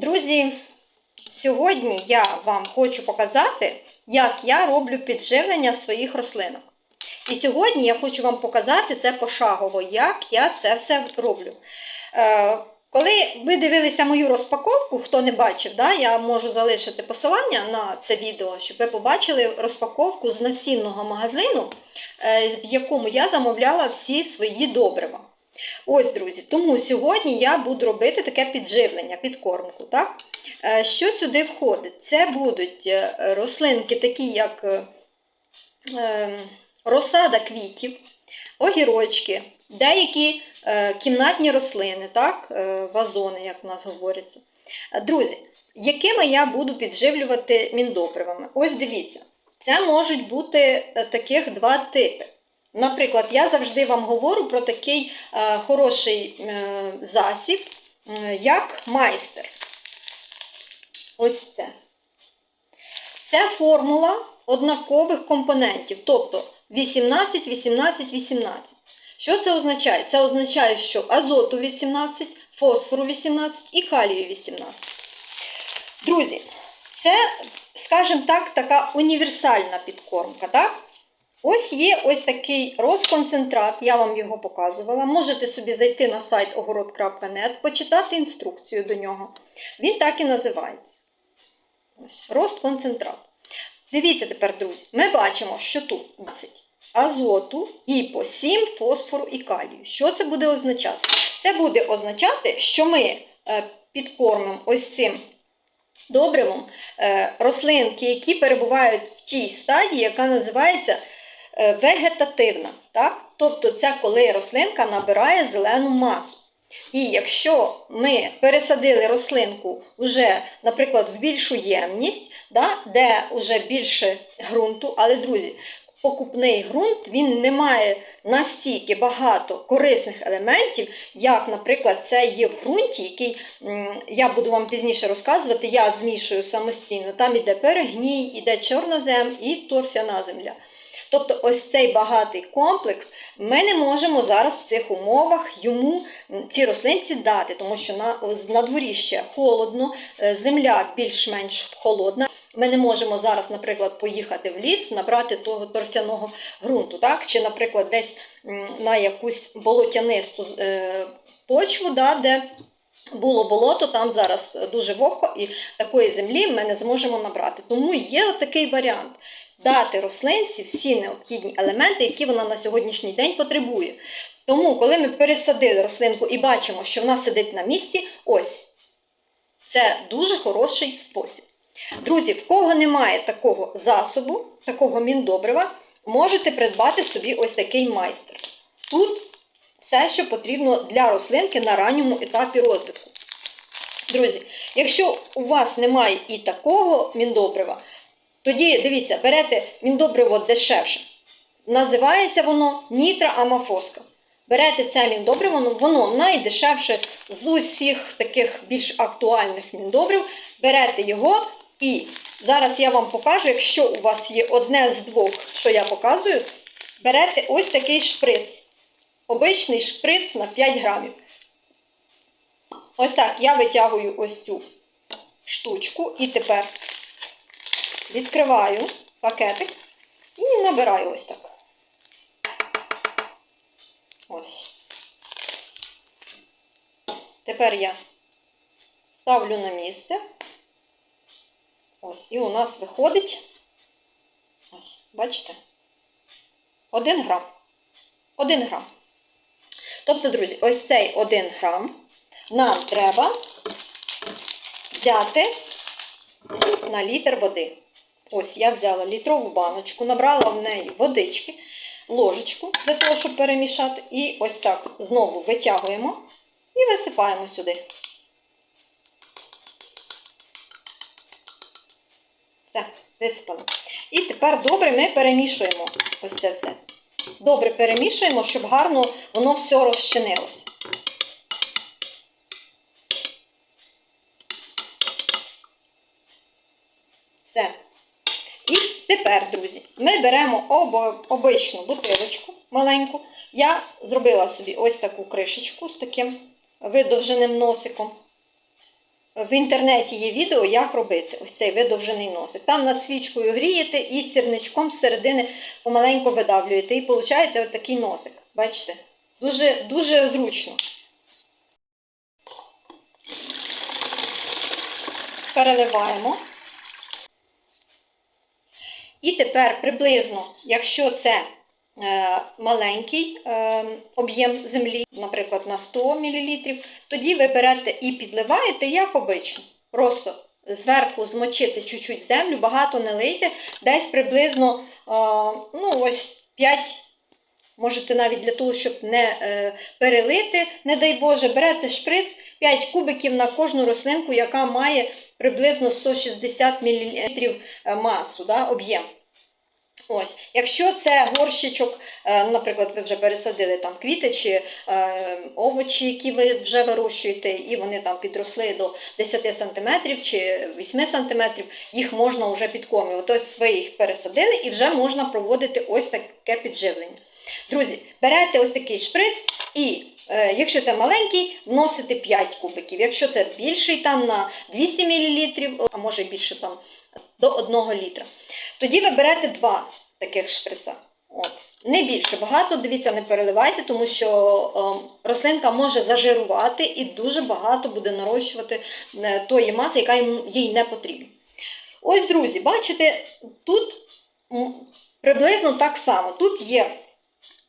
Друзі, сьогодні я вам хочу показати, як я роблю підживлення своїх рослинок. І сьогодні я хочу вам показати це пошагово, як я це все роблю. Е, коли ви дивилися мою розпаковку, хто не бачив, да, я можу залишити посилання на це відео, щоб ви побачили розпаковку з насінного магазину, е, в якому я замовляла всі свої добрива. Ось, друзі, тому сьогодні я буду робити таке підживлення, підкормку. Так? Е, Що сюди входить? Це будуть е, рослинки, такі як е, е, розсада квітів, огірочки, деякі кімнатні рослини, так? вазони, як в нас говориться. Друзі, якими я буду підживлювати міндобривами? Ось дивіться, це можуть бути таких два типи. Наприклад, я завжди вам говорю про такий е, хороший е, засіб, е, як майстер. Ось це. Це формула однакових компонентів, тобто 18, 18, 18. Що це означає? Це означає, що азоту 18, фосфору 18 і калію 18. Друзі, це, скажімо так, така універсальна підкормка. так? Ось є ось такий розконцентрат, я вам його показувала. Можете собі зайти на сайт огород.нет, почитати інструкцію до нього. Він так і називається. Ось, розконцентрат. Дивіться тепер, друзі, ми бачимо, що тут 20 азоту і по 7 фосфору і калію. Що це буде означати? Це буде означати, що ми е, підкормимо ось цим добривом е, рослинки, які перебувають в тій стадії, яка називається вегетативна. Так? Тобто це коли рослинка набирає зелену масу. І якщо ми пересадили рослинку вже, наприклад, в більшу ємність, да, де вже більше ґрунту, але, друзі, покупний ґрунт він не має настільки багато корисних елементів, як, наприклад, це є в ґрунті, який я буду вам пізніше розказувати, я змішую самостійно. Там іде перегній, іде чорнозем і торфяна земля. Тобто ось цей багатий комплекс ми не можемо зараз в цих умовах йому ці рослинці дати, тому що на, на дворі ще холодно, е, земля більш-менш холодна. Ми не можемо зараз, наприклад, поїхати в ліс, набрати того торфяного ґрунту, так? чи, наприклад, десь на якусь болотянисту е, почву, да, де було болото, там зараз дуже вогко, і такої землі ми не зможемо набрати. Тому є такий варіант дати рослинці всі необхідні елементи, які вона на сьогоднішній день потребує. Тому, коли ми пересадили рослинку і бачимо, що вона сидить на місці, ось це дуже хороший спосіб. Друзі, в кого немає такого засобу, такого міндобрива, можете придбати собі ось такий майстер. Тут все, що потрібно для рослинки на ранньому етапі розвитку. Друзі, якщо у вас немає і такого міндобрива, тоді дивіться, берете міндобриво дешевше. Називається воно нітроамофоска. Берете це міндобриво, ну, воно найдешевше з усіх таких більш актуальних міндобрив. Берете його і зараз я вам покажу, якщо у вас є одне з двох, що я показую, берете ось такий шприц. Обичний шприц на 5 грамів. Ось так я витягую ось цю штучку і тепер відкриваю пакетик і набираю ось так. Ось. Тепер я ставлю на місце. Ось, і у нас виходить, ось, бачите, 1 грам. 1 грам. Тобто, друзі, ось цей 1 грам нам треба взяти на літр води. Ось я взяла літрову баночку, набрала в неї водички, ложечку для того, щоб перемішати. І ось так знову витягуємо і висипаємо сюди. Все, висипали. І тепер добре ми перемішуємо ось це все. Добре перемішуємо, щоб гарно воно все розчинилося. Все. І тепер, друзі, ми беремо обо- обичну бутилочку маленьку. Я зробила собі ось таку кришечку з таким видовженим носиком. В інтернеті є відео, як робити ось цей видовжений носик. Там над свічкою грієте і сірничком з середини помаленьку видавлюєте. І виходить ось такий носик. Бачите? Дуже, дуже зручно. Переливаємо. І тепер приблизно, якщо це маленький е, об'єм землі, наприклад, на 100 мл, тоді ви берете і підливаєте, як обично. Просто зверху змочити чуть-чуть землю, багато не лийте, десь приблизно е, ну, ось 5 Можете навіть для того, щоб не е, перелити, не дай Боже, берете шприц 5 кубиків на кожну рослинку, яка має приблизно 160 мл масу, да, об'єм. Ось, якщо це горщичок, е, наприклад, ви вже пересадили там квіти чи е, овочі, які ви вже вирощуєте, і вони там підросли до 10 см чи 8 см, їх можна вже підкормлювати. Ось ви їх пересадили і вже можна проводити ось таке підживлення. Друзі, берете ось такий шприц і, е, якщо це маленький, вносите 5 кубиків. Якщо це більший, там на 200 мл, а може більше там до 1 літра. Тоді ви берете два таких шприца. От. Не більше багато, дивіться, не переливайте, тому що е, рослинка може зажирувати і дуже багато буде нарощувати е, тої маси, яка їй не потрібна. Ось, друзі, бачите, тут приблизно так само. Тут є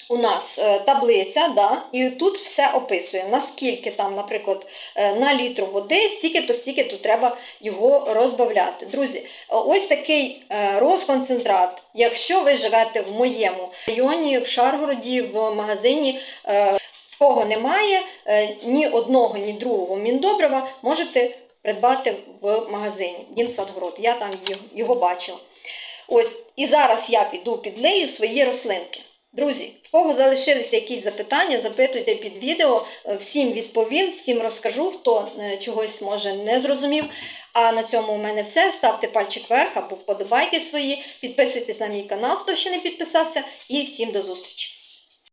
у нас е, таблиця, да, і тут все описує, наскільки там, наприклад, е, на літр води, стільки-то, стільки-то треба його розбавляти. Друзі, ось такий е, розконцентрат, якщо ви живете в моєму районі, в Шаргороді, в магазині, в кого немає ні одного, ні другого міндобрива, можете придбати в магазині Дім Садгород. Я там його бачила. Ось, і зараз я піду підлею свої рослинки. Друзі, в кого залишилися якісь запитання, запитуйте під відео, е, всім відповім, всім розкажу, хто е, чогось може не зрозумів. А на цьому у мене все. Ставте пальчик вверх або вподобайки свої, підписуйтесь на мій канал, хто ще не підписався, і всім до зустрічі!